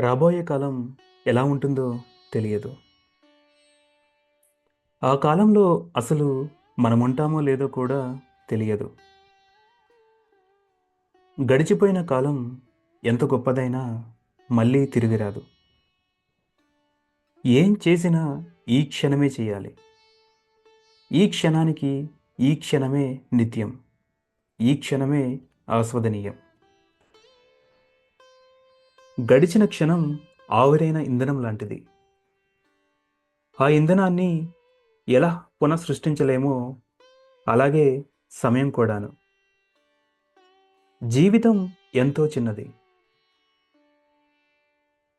రాబోయే కాలం ఎలా ఉంటుందో తెలియదు. ఆ కాలంలో అసలు మనముంటామో లేదో కూడా తెలియదు. గడిచిపోయిన కాలం ఎంత గొప్పదైనా మళ్ళీ తిరిగి రాదు. ఏం చేసినా ఈ క్షణమే చేయాలి. ఈ క్షణానికి ఈ క్షణమే నిత్యం. ఈ క్షణమే ఆస్వాదనీయం. గడిచిన క్షణం ఆవిరైన ఇంధనం లాంటిది. ఆ ఇంధనాన్ని ఎలా పునఃసృష్టించలేమో అలాగే సమయం కూడాను. జీవితం ఎంతో చిన్నది.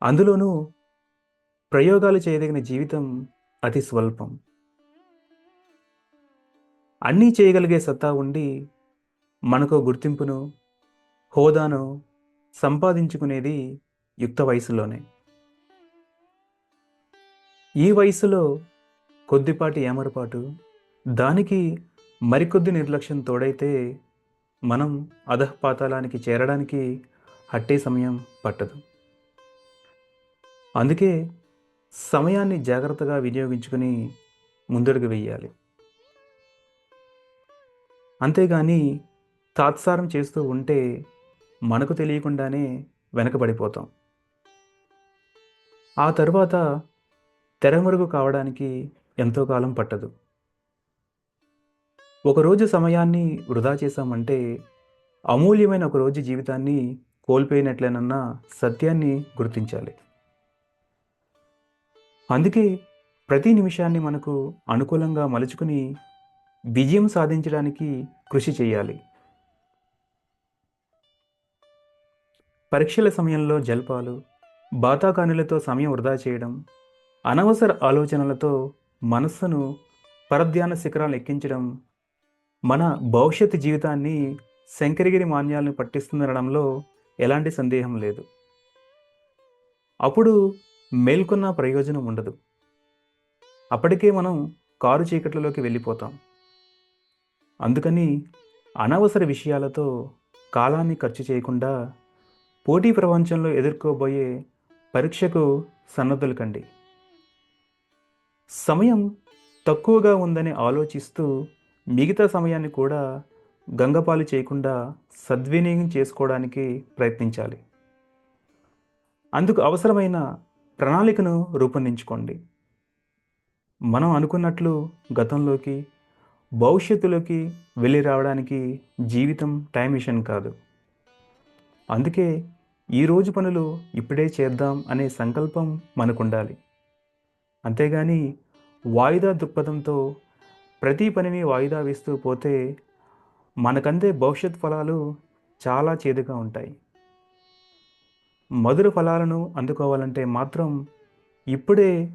అందులోనూ ప్రయోగాలు చేయదగిన జీవితం అతి స్వల్పం. అన్నీ చేయగలిగే సత్తా ఉండి మనకో గుర్తింపును, హోదాను సంపాదించుకునేది యుక్త వయసులోనే. ఈ వయసులో కొద్దిపాటి ఏమరపాటు, దానికి మరికొద్ది నిర్లక్ష్యం తోడైతే మనం అధఃపాతాళానికి చేరడానికి హట్టే సమయం పట్టదు. అందుకే సమయాన్ని జాగ్రత్తగా వినియోగించుకుని ముందడుగు వేయాలి అంతేగాని తాత్సారం చేస్తూ ఉంటే మనకు తెలియకుండానే వెనకబడిపోతాం. ఆ తరువాత తెరమరుగు కావడానికి ఎంతో కాలం పట్టదు. ఒకరోజు సమయాన్ని వృధా చేశామంటే అమూల్యమైన ఒక రోజు జీవితాన్ని కోల్పోయినట్లేనన్న సత్యాన్ని గుర్తించాలి. అందుకే ప్రతి నిమిషాన్ని మనకు అనుకూలంగా మలుచుకుని విజయం సాధించడానికి కృషి చేయాలి. పరీక్షల సమయంలో జల్పాలు, బాతాకానులతో సమయం వృధా చేయడం, అనవసర ఆలోచనలతో మనస్సును పరధ్యాన శిఖరాలు ఎక్కించడం మన భవిష్యత్తు జీవితాన్ని శంకరగిరి మాన్యాలను పట్టిస్తుందనడంలో ఎలాంటి సందేహం లేదు. అప్పుడు మేల్కొన్న ప్రయోజనం ఉండదు. అప్పటికే మనం కారు చీకట్లలోకి వెళ్ళిపోతాం. అందుకని అనవసర విషయాలతో కాలాన్ని ఖర్చు చేయకుండా పోటీ ప్రపంచంలో ఎదుర్కోబోయే పరీక్షకు సన్నద్ధులు కండి. సమయం తక్కువగా ఉందని ఆలోచిస్తూ మిగతా సమయాన్ని కూడా గంగపాలు చేయకుండా సద్వినియోగం చేసుకోవడానికి ప్రయత్నించాలి. అందుకు అవసరమైన ప్రణాళికను రూపొందించుకోండి. మనం అనుకున్నట్లు గతంలోకి, భవిష్యత్తులోకి వెళ్ళి రావడానికి జీవితం టైం మిషన్ కాదు. అందుకే ఈరోజు పనులు ఇప్పుడే చేద్దాం అనే సంకల్పం మనకుండాలి. అంతేగాని వాయిదా దృక్పథంతో ప్రతి పనిని వాయిదా వేస్తూ పోతే మనకందే భవిష్యత్ ఫలాలు చాలా చేదుగా ఉంటాయి. మధుర ఫలాలను అందుకోవాలంటే మాత్రం ఇప్పుడే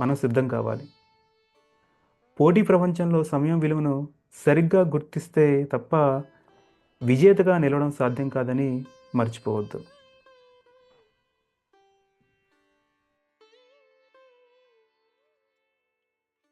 మనం సిద్ధం కావాలి. పోటీ ప్రపంచంలో సమయం విలువను సరిగ్గా గుర్తిస్తే తప్ప విజేతగా నిలవడం సాధ్యం కాదని మర్చిపోవద్దు.